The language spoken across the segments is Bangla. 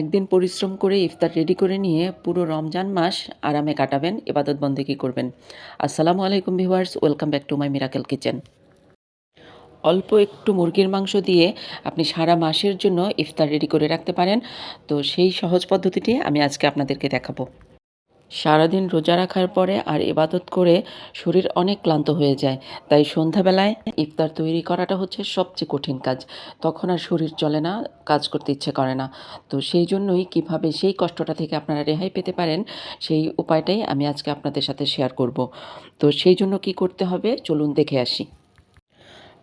একদিন পরিশ্রম করে ইফতার রেডি করে নিয়ে পুরো রমজান মাস আরামে কাটাবেন, ইবাদত বন্দেকি করবেন? আসসালামু আলাইকুম viewers, welcome back to my miracle kitchen. অল্প একটু মুরগির মাংস দিয়ে আপনি সারা মাসের জন্য ইফতার রেডি করে রাখতে পারেন। তো সেই সহজ পদ্ধতিটি আমি আজকে আপনাদেরকে দেখাবো। সারাদিন রোজা রাখার পরে আর ইবাদত করে শরীর অনেক ক্লান্ত হয়ে যায়। তাই সন্ধ্যাবেলায় ইফতার তৈরি করাটা হচ্ছে সবচেয়ে কঠিন কাজ। তখন আর শরীর চলে না, কাজ করতে ইচ্ছে করে না। তো সেই জন্যই কীভাবে সেই কষ্টটা থেকে আপনারা রেহাই পেতে পারেন, সেই উপায়টাই আমি আজকে আপনাদের সাথে শেয়ার করব। তো সেই জন্য কি করতে হবে? চলুন দেখে আসি।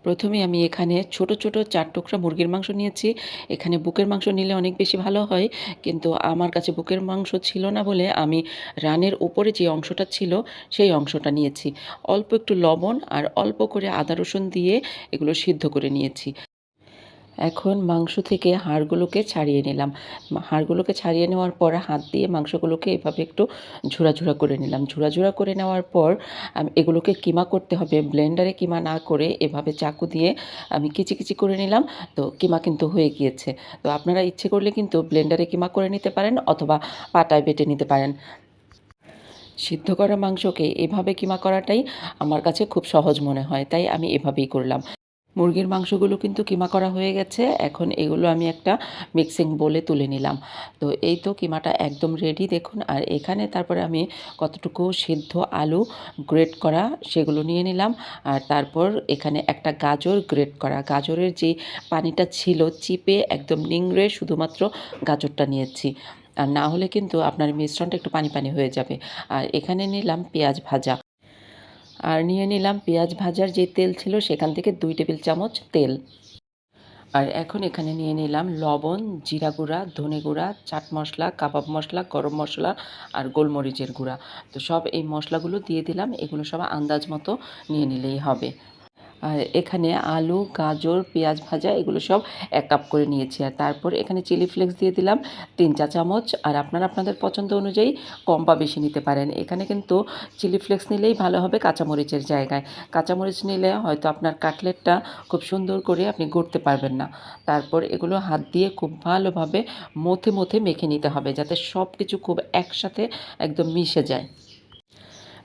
প্রথমে আমি এখানে ছোট ছোট চার টুকরা মুরগির মাংস নিয়েছি। এখানে বুকের মাংস নিলে অনেক বেশি ভালো হয়, কিন্তু আমার কাছে বুকের মাংস ছিল না বলে আমি রানের উপরে যে অংশটা ছিল সেই অংশটা নিয়েছি। অল্প একটু লবণ আর অল্প করে আদা রসুন দিয়ে এগুলো সিদ্ধ করে নিয়েছি। এখন মাংস থেকে হাড়গুলোকে ছাড়িয়ে নিলাম। হাড়গুলোকে ছাড়িয়ে নেওয়ার পর হাত দিয়ে মাংসগুলোকে এভাবে একটু ঝুরা করে নিলাম। ঝুরা করে নেওয়ার পর আমি, এগুলোকে কিমা করতে হবে। ব্লেন্ডারে কিমা না করে এভাবে চাকু দিয়ে আমি কিচি কিচি করে নিলাম। তো কিমা কিন্তু হয়ে গিয়েছে। তো আপনারা ইচ্ছে করলে কিন্তু ব্লেন্ডারে কিমা করে নিতে পারেন অথবা পাটায় বেটে নিতে পারেন। সিদ্ধ করা মাংসকে এভাবে কিমা করাটাই আমার কাছে খুব সহজ মনে হয়। তাই আমি এভাবেই করলাম। মুরগির মাংসগুলো কিন্তু কিমা করা হয়ে গেছে। এখন এগুলো আমি একটা মিক্সিং বলে তুলে নিলাম। তো এই তো কিমাটা একদম রেডি দেখুন। আর এখানে তারপরে আমি কতটুকু সিদ্ধ আলু গ্রেট করা সেগুলো নিয়ে নিলাম। আর তারপর এখানে একটা গাজর গ্রেট করা। গাজরের যে পানিটা ছিল চিপে একদম নিংড়ে শুধুমাত্র গাজরটা নিয়েছি। আর না হলে কিন্তু আপনার মিশ্রণটা একটু পানি পানি হয়ে যাবে। আর এখানে নিলাম পেঁয়াজ ভাজা। আর নিয়ে নিলাম পেঁয়াজ ভাজার যে তেল ছিল, সেখান থেকে দুই টেবিল চামচ তেল। আর এখন এখানে নিয়ে নিলাম লবণ, জিরা গুঁড়া, ধনে গুঁড়া, চাট মশলা, কাবাব মশলা, গরম মশলা আর গোলমরিচের গুঁড়া। তো সব এই মশলাগুলো দিয়ে দিলাম, এগুলো সব আন্দাজ মতো নিয়ে নিলেই হবে। এখানে আলু, গাজর, পেঁয়াজ ভাজা, এগুলো সব এক কাপ করে নিয়েছি। আর তারপর এখানে চিলি ফ্লেক্স দিয়ে দিলাম তিন চা চামচ। আর আপনারা আপনাদের পছন্দ অনুযায়ী কম বা বেশি নিতে পারেন। এখানে কিন্তু চিলি ফ্লেক্স নিলেই ভালো হবে কাঁচামরিচের জায়গায়। কাঁচামরিচ নিলে হয়তো আপনার কাটলেটটা খুব সুন্দর করে আপনি গড়তে পারবেন না। তারপর এগুলো হাত দিয়ে খুব ভালোভাবে মথে মথে মেখে নিতে হবে যাতে সব কিছু খুব একসাথে একদম মিশে যায়।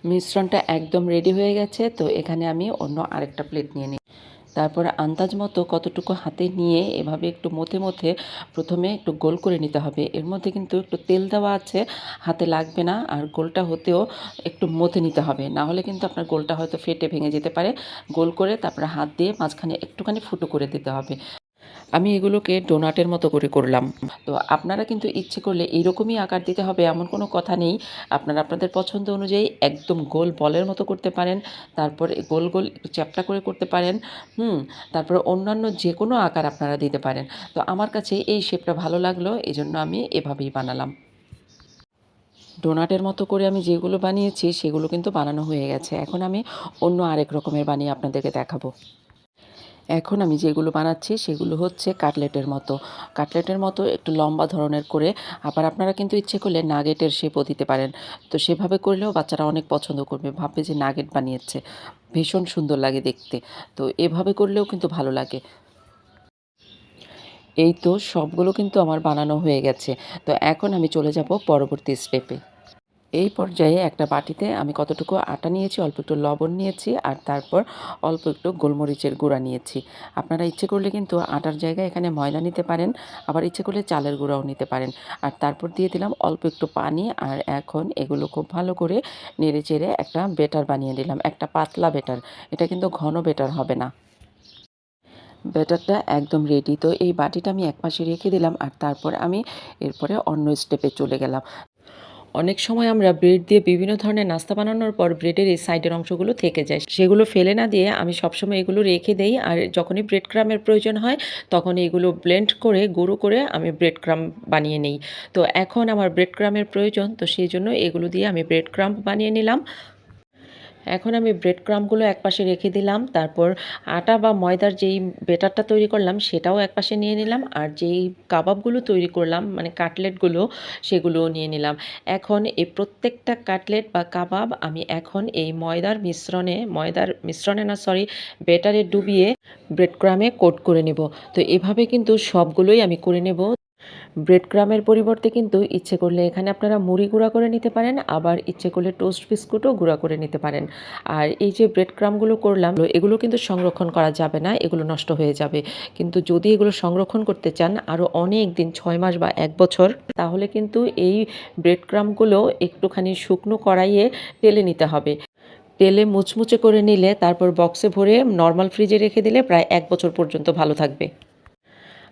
মিশ্রণটা একদম রেডি হয়ে গেছে, তো এখানে আমি অন্য আরেকটা প্লেট নিয়ে নিই। তারপর আন্দাজ মতো কতটুকু হাতে নিয়ে এভাবে একটু মথে মথে প্রথমে একটু গোল করে নিতে হবে। এর মধ্যে কিন্তু একটু তেল দেওয়া আছে, হাতে লাগবে না, আর গোলটা হতেও একটু মথে নিতে হবে। না হলে কিন্তু আপনার গোলটা হয়তো ফেটে ভেঙে যেতে পারে। গোল করে তারপরে হাত দিয়ে মাঝখানে একটুখানি ফুটো করে দিতে হবে। আমি এগুলোকে ডোনাটের মতো করে করলাম। তো আপনারা কিন্তু ইচ্ছে করলে এইরকমই আকার দিতে হবে, এমন কোনো কথা নেই। আপনারা আপনাদের পছন্দ অনুযায়ী একদম গোল বলের মতো করতে পারেন, তারপর গোল গোল চ্যাপটা করে করতে পারেন, হুম, তারপর অন্যান্য যে কোনো আকার আপনারা দিতে পারেন। তো আমার কাছে এই শেপটা ভালো লাগল এই জন্য আমি এভাবেই বানালাম। ডোনাটের মতো করে আমি যেগুলো বানিয়েছি, সেগুলো কিন্তু বানানো হয়ে গেছে। এখন আমি অন্য আরেক রকমের বানিয়ে আপনাদেরকে দেখাবো। এখন আমি যেগুলো বানাচ্ছি সেগুলো হচ্ছে কাটলেটের মতো। কাটলেটের মতো একটু লম্বা ধরনের করে আবার আপনারা কিন্তু ইচ্ছে করলে নাগেটের শেপও দিতে পারেন। তো সেভাবে করলেও বাচ্চারা অনেক পছন্দ করবে। ভাববে যে নাগেট বানিয়েছে। ভীষণ সুন্দর লাগে দেখতে। তো এভাবে করলেও কিন্তু ভালো লাগে। এই তো সবগুলো কিন্তু আমার বানানো হয়ে গেছে। তো এখন আমি চলে যাব পরবর্তী স্টেপে এই পর্যায়ে একটা বাটিতে আমি কতটুকু আটা নিয়েছি, অল্প একটু লবণ নিয়েছি আর তারপর অল্প একটু গোলমরিচের গুঁড়া নিয়েছি। আপনারা ইচ্ছে করলে কিন্তু আটার জায়গায় এখানে ময়দা নিতে পারেন, আবার ইচ্ছে করলে চালের গুঁড়াও নিতে পারেন। আর তারপর দিয়ে দিলাম অল্প একটু পানি আর এখন এগুলো খুব ভালো করে নেড়ে চেড়ে একটা বেটার বানিয়ে দিলাম একটা পাতলা বেটার। এটা কিন্তু ঘন বেটার হবে না। ব্যাটারটা একদম রেডি তো এই বাটিটা আমি একপাশে রেখে দিলাম আর তারপর আমি এরপরে অন্য স্টেপে চলে গেলাম। অনেক সময় আমরা ব্রেড দিয়ে বিভিন্ন ধরনের নাস্তা বানানোর পর ব্রেডের এই সাইডের অংশগুলো থেকে যায়। সেগুলো ফেলে না দিয়ে আমি সবসময় এগুলো রেখে দেই আর যখনই ব্রেড ক্রামের প্রয়োজন হয় তখন এগুলো ব্লেন্ড করে, গুঁড়ো করে আমি ব্রেড ক্রাম বানিয়ে নিই। তো এখন আমার ব্রেড ক্রামের প্রয়োজন, তো সেই জন্য এগুলো দিয়ে আমি ব্রেড ক্রাম বানিয়ে নিলাম। এখন আমি ব্রেড ক্রামগুলো একপাশে রেখে দিলাম, তারপর আটা বা ময়দার যেই বেটারটা তৈরি করলাম সেটাও একপাশে নিয়ে নিলাম, আর যেই কাবাবগুলো তৈরি করলাম মানে কাটলেটগুলো সেগুলোও নিয়ে নিলাম। এখন এই প্রত্যেকটা কাটলেট বা কাবাব আমি এখন এই ময়দার মিশ্রণে ময়দার মিশ্রণে না সরি বেটারে ডুবিয়ে ব্রেড ক্রামে কোট করে নেব। তো এভাবে কিন্তু সবগুলোই আমি করে নেব। ব্রেড ক্রামের পরিবর্তে কিন্তু ইচ্ছে করলে এখানে আপনারা মুড়ি গুঁড়া করে নিতে পারেন, আবার ইচ্ছে করলে টোস্ট বিস্কুটও গুঁড়া করে নিতে পারেন। আর এই যে ব্রেড ক্রামগুলো করলাম, এগুলো কিন্তু সংরক্ষণ করা যাবে না, এগুলো নষ্ট হয়ে যাবে। কিন্তু যদি এগুলো সংরক্ষণ করতে চান আরও অনেক দিন, ছয় মাস বা এক বছর, তাহলে কিন্তু এই ব্রেড ক্রামগুলো একটুখানি শুকনো কড়াইয়ে তেলে নিতে হবে। তেলে মুচমুচে করে নিলে তারপর বক্সে ভরে নর্মাল ফ্রিজে রেখে দিলে প্রায় এক বছর পর্যন্ত ভালো থাকবে।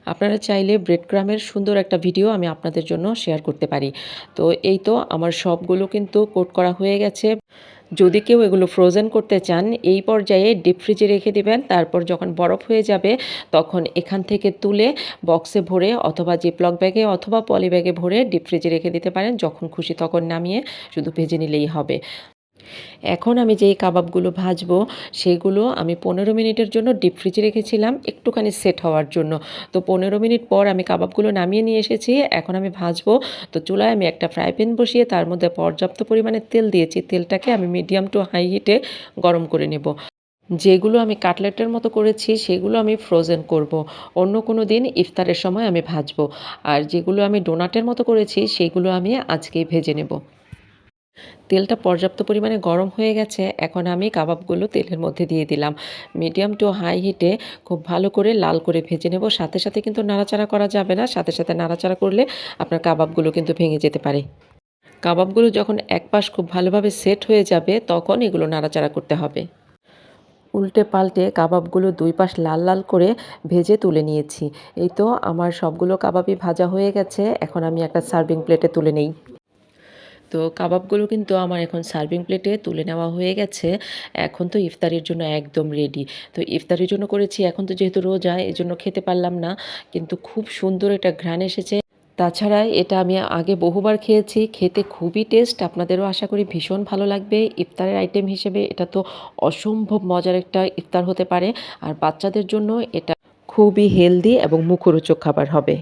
আপনারা চাইলে ব্রেড ক্রামের সুন্দর একটা ভিডিও আমি আপনাদের জন্য শেয়ার করতে পারি। তো এই তো আমার সবগুলো কিন্তু কোট করা হয়ে গেছে। যদি কেউ এগুলো ফ্রোজেন করতে চান, এই পর্যায়ে ডিপ ফ্রিজে রেখে দিবেন। তারপর যখন বরফ হয়ে যাবে, তখন এখান থেকে তুলে বক্সে ভরে অথবা জিপলক ব্যাগে অথবা পলি ব্যাগে ভরে ডিপ ফ্রিজে রেখে দিতে পারেন। যখন খুশি তখন নামিয়ে শুধু ভেজে নিলেই হবে। এখন আমি যেই কাবাবগুলো ভাজবো, সেগুলো আমি পনেরো মিনিটের জন্য ডিপ ফ্রিজে রেখেছিলাম, একটুখানি সেট হওয়ার জন্য। তো পনেরো মিনিট পর আমি কাবাবগুলো নামিয়ে নিয়ে এসেছি, এখন আমি ভাজবো। তো চুলায় আমি একটা ফ্রাই প্যান বসিয়ে তার মধ্যে পর্যাপ্ত পরিমাণে তেল দিয়েছি, তেলটাকে আমি মিডিয়াম টু হাই হিটে গরম করে নেব। যেগুলো আমি কাটলেটের মতো করেছি, সেগুলো আমি ফ্রোজেন করব। অন্য কোনো দিন ইফতারের সময় আমি ভাজবো। আর যেগুলো আমি ডোনাটের মতো করেছি, সেগুলো আমি আজকেই ভেজে নেব। তেলটা পর্যাপ্ত পরিমাণে গরম হয়ে গেছে, এখন আমি কাবাবগুলো তেলের মধ্যে দিয়ে দিলাম। মিডিয়াম টু হাই হিটে খুব ভালো করে লাল করে ভেজে নেব, সাথে সাথে কিন্তু নাড়াচাড়া করা যাবে না, সাথে সাথে নাড়াচাড়া করলে আপনার কাবাবগুলো কিন্তু ভেঙে যেতে পারে। কাবাবগুলো যখন এক পাশ খুব ভালোভাবে সেট হয়ে যাবে, তখন এগুলো নাড়াচাড়া করতে হবে। উল্টে পাল্টে কাবাবগুলো দুই পাশ লাল লাল করে ভেজে তুলে নিয়েছি। এই তো আমার সবগুলো কাবাবই ভাজা হয়ে গেছে, এখন আমি একটা সার্ভিং প্লেটে তুলে নেই। তো কাবাবগুলো কিন্তু আমার এখন সার্ভিং প্লেটে তুলে নেওয়া হয়ে গেছে। এখন তো ইফতারির জন্য একদম রেডি তো ইফতারির জন্য করেছি, এখন তো যেহেতু রোজা এই জন্য খেতে পারলাম না। কিন্তু খুব সুন্দর একটা ঘ্রাণ এসেছে। তাছাড়া এটা আমি আগে বহুবার খেয়েছি, খেতে খুবই টেস্ট আপনাদেরও আশা করি ভীষণ ভালো লাগবে। ইফতারের আইটেম হিসেবে এটা তো অসম্ভব মজার একটা ইফতার হতে পারে। আর বাচ্চাদের জন্য এটা খুবই হেলদি এবং মুখরোচক খাবার হবে।